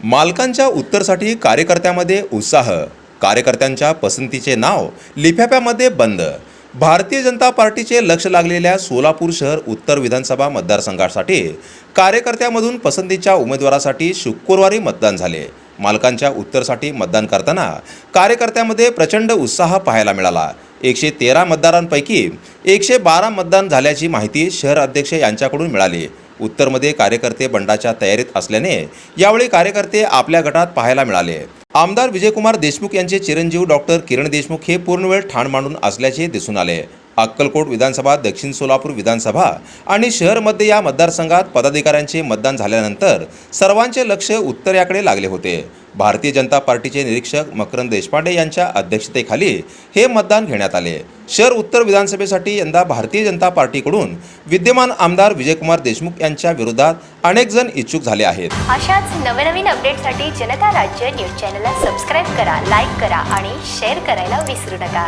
मालकांच्या उत्तरसाठी कार्यकर्त्यामध्ये उत्साह. कार्यकर्त्यांच्या पसंतीचे नाव लिफाफ्यामध्ये बंद. भारतीय जनता पार्टीचे लक्ष लागलेल्या सोलापूर शहर उत्तर विधानसभा मतदारसंघासाठी कार्यकर्त्यामधून पसंतीच्या उमेदवारासाठी शुक्रवारी मतदान झाले. मालकांच्या उत्तरसाठी मतदान करताना कार्यकर्त्यामध्ये प्रचंड उत्साह पाहायला मिळाला. एकशे तेरा मतदारांपैकी एकशे बारा मतदान झाल्याची माहिती शहर अध्यक्ष यांच्याकडून मिळाली. उत्तरमध्ये कार्यकर्ते बंडाच्या तयारीत असल्याने यावेळी कार्यकर्ते आपल्या गटात पाहायला मिळाले. आमदार विजयकुमार देशमुख यांचे चिरंजीव डॉक्टर किरण देशमुख हे पूर्णवेळ ठाण मांडून असल्याचे दिसून आले. अक्कलकोट विधानसभा दक्षिण सोलापूर विधानसभा आणि शहरमध्ये या मतदारसंघात पदाधिकाऱ्यांचे मतदान झाल्यानंतर सर्वांचे लक्ष उत्तर याकडे लागले होते. भारतीय जनता पार्टीचे निरीक्षक मकरंद देशपांडे यांच्या अध्यक्षतेखाली हे मतदान घेण्यात आले. शहर उत्तर विधानसभेसाठी यंदा भारतीय जनता पार्टीकडून विद्यमान आमदार विजयकुमार देशमुख यांच्या विरोधात अनेक जण इच्छुक झाले आहेत. अशाच नवनवीन अपडेटसाठी जनता राज्य न्यूज चॅनलला सबस्क्राईब करा लाईक करा आणि शेअर करायला विसरू नका.